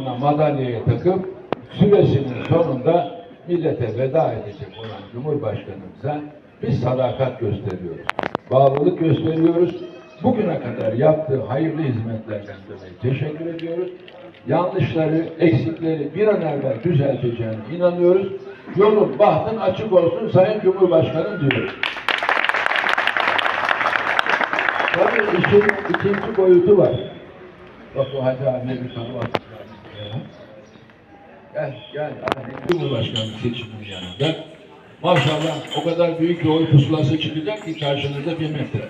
boynuna madalyayı takıp süresinin sonunda millete veda edecek olan Cumhurbaşkanımıza biz sadakat gösteriyoruz. Bağlılık gösteriyoruz. Bugüne kadar yaptığı hayırlı hizmetlerden dolayı teşekkür ediyoruz. Yanlışları, eksikleri bir an evvel düzelteceğine inanıyoruz. Yolun, bahtın açık olsun Sayın Cumhurbaşkanım diyoruz. Tabii işin ikinci boyutu var. Bak o Hacı abi bir tanı var. Gel, gel. Cumhurbaşkanlığı seçiminin yanında. Maşallah o kadar büyük bir oy pusulası çıkacak ki karşınızda bir metre.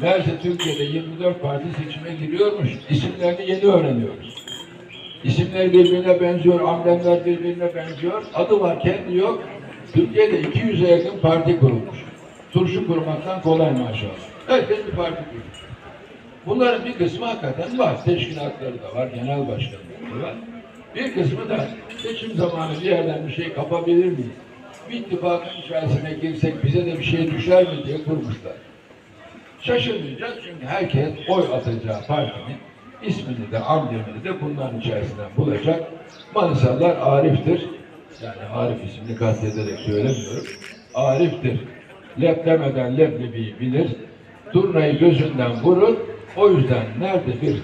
Meğerse Türkiye'de 24 parti seçime giriyormuş. İsimlerini yeni öğreniyoruz. İsimler birbirine benziyor, amblemler birbirine benziyor. Adı var, kendi yok. Türkiye'de 200'e yakın parti kurulmuş. Turşu kurmaktan kolay maşallah. Herkes bir parti kurmuş. Bunların bir kısmı hakikaten var. Teşkilatları da var, genel başkanları da var. Bir kısmı da seçim zamanı bir yerden bir şey kapabilir miyiz? Bir ittifakın içerisine girsek bize de bir şey düşer mi diye kurmuşlar. Şaşırmayacağız çünkü herkes oy atacağı partinin ismini de amblemini de bunların içerisinden bulacak. Manisalılar Arif'tir. Yani Arif ismini kastederek söylemiyorum. Arif'tir. Leplemeden leblebiyi bilir. Turnayı gözünden vurur. O yüzden nerede bir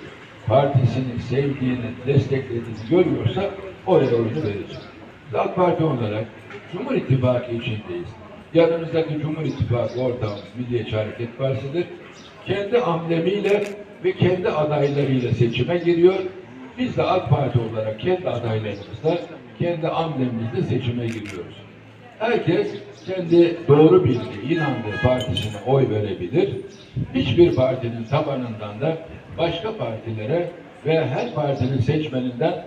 partisini sevdiğini, desteklediğini görüyorsa oraya oyunu verecek. AK Parti olarak Cumhur İttifakı içindeyiz. Yanımızdaki Cumhur İttifakı ortağımız Milliyetçi Hareket Partisi'dir. Kendi amblemiyle ve kendi adaylarıyla seçime giriyor. Biz de AK Parti olarak kendi adaylarımızla, kendi amblemimizle seçime giriyoruz. Herkes kendi doğru bildiği, inandığı partisine oy verebilir. Hiçbir partinin tabanından da başka partilere ve her partinin seçmeninden